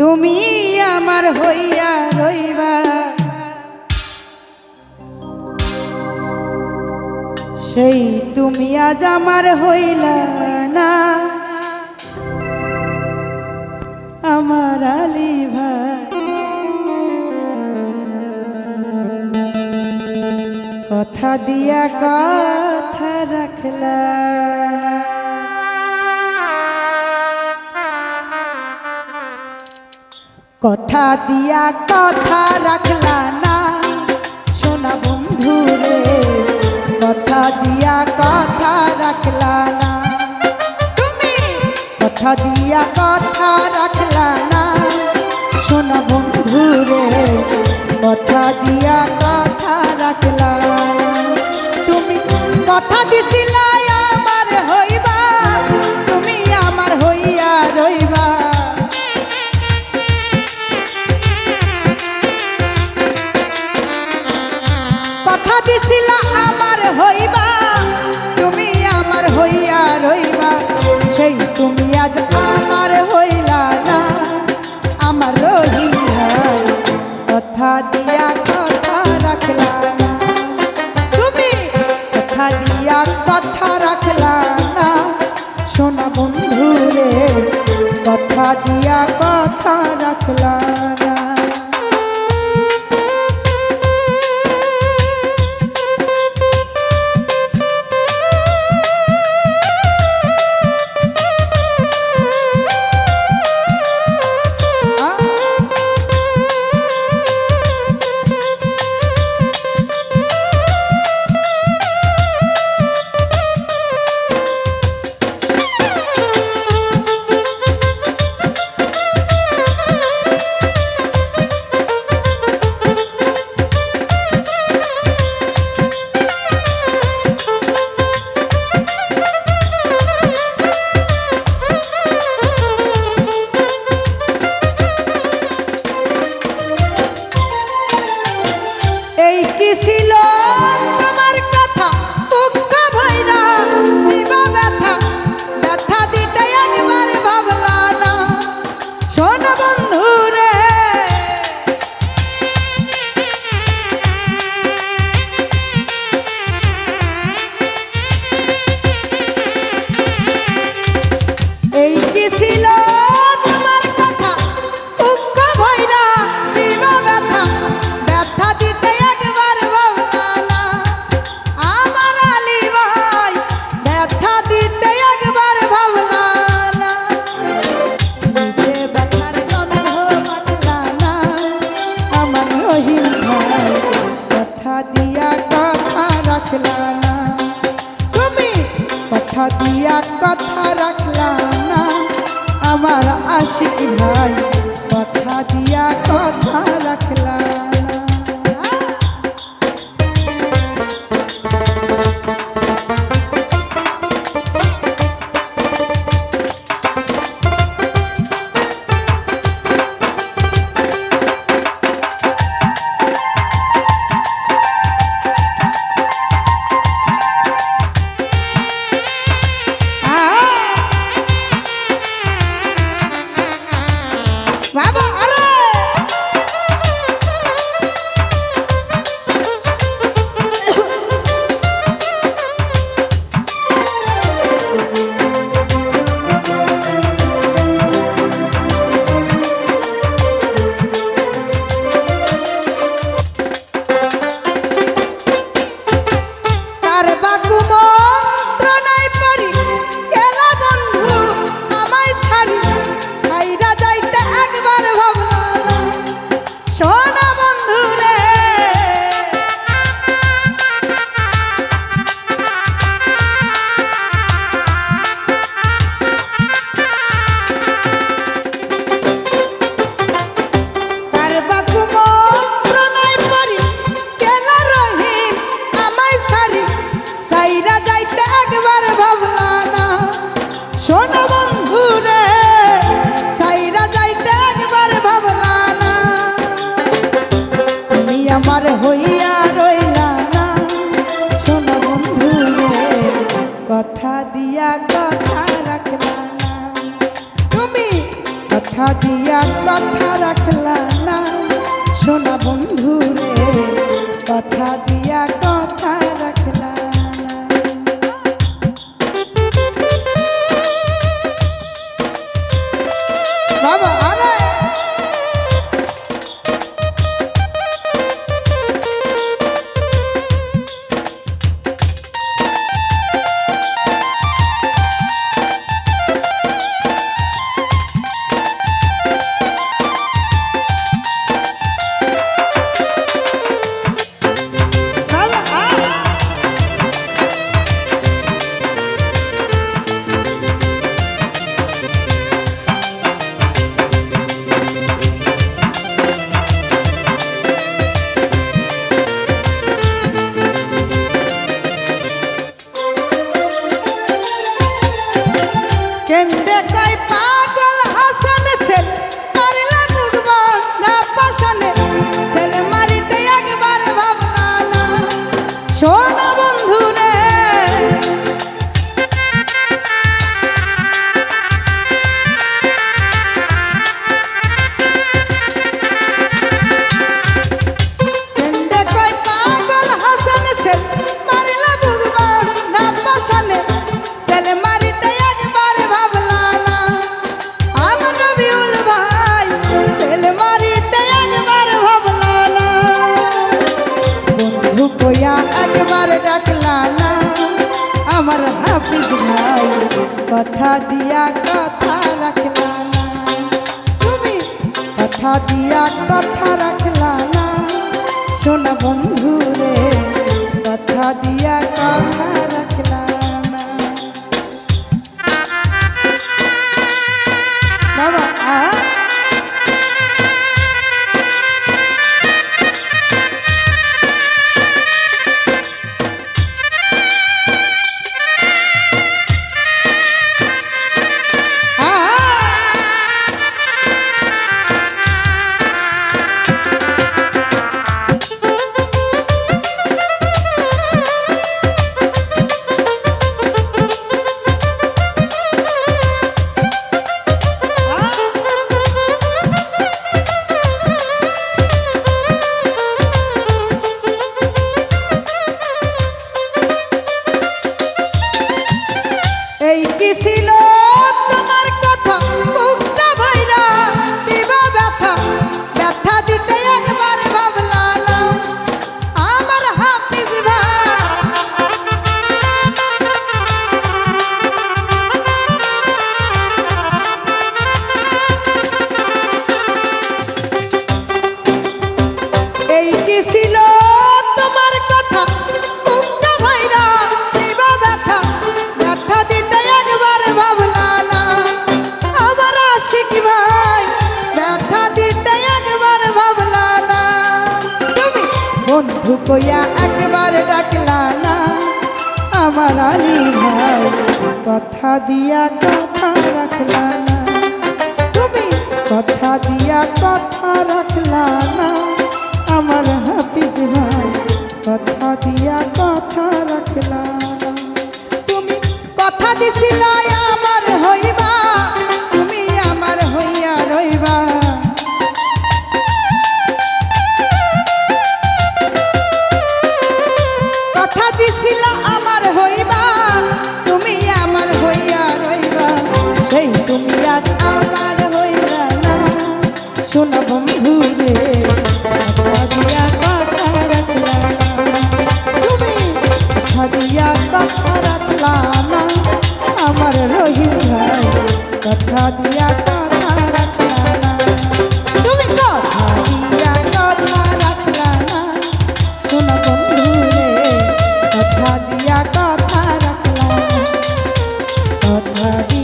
তুমি আমার হইয়া রইবা। সেই তুমি আজ আমার হইলা না। আমার আলী ভাই। কথা দিয়া কথা রাখলা। কথা দিয়া কথা রাখলা না। সোনা বন্ধু রে কথা দিয়া কথা রাখলা না। তুমি? কথা দিয়া কথা রাখলা না। সোনা বন্ধু রে কথা দিয়া কথা রাখলা তুমি কথা দিছিলা সেই তুমি আজ আমার হইলা না, আমার রহিলা। কথা দিয়া কথা রাখলা না, তুমি কথা দিয়া কথা রাখলা না। শোনা বন্ধু রে কথা দিয়া কথা রাখলা না। ছিল আশিক ভাই কথা দিয়া কথা রাখলা তুমি কথা দিয়া কথা রাখলা না। শোন বন্ধু রে, কথা দিয়া কথা রাখলা না। বাবা, আ কইয়া একবার ডাকলা না। আমার আলী ভাই কথা দিয়া কথা রাখলা না। তুমি কথা দিয়া কথা রাখলা না। আমার হাফিজ ভাই কথা দিয়া কথা রাখলা তুমি কথা দিছিলা দিয়া কথা রাখলানা আমার রহিম ভাই, কথা দিয়া কথা রাখলানা তুমি কথা দিয়া কথা রাখলানা শোনো কথা দিয়া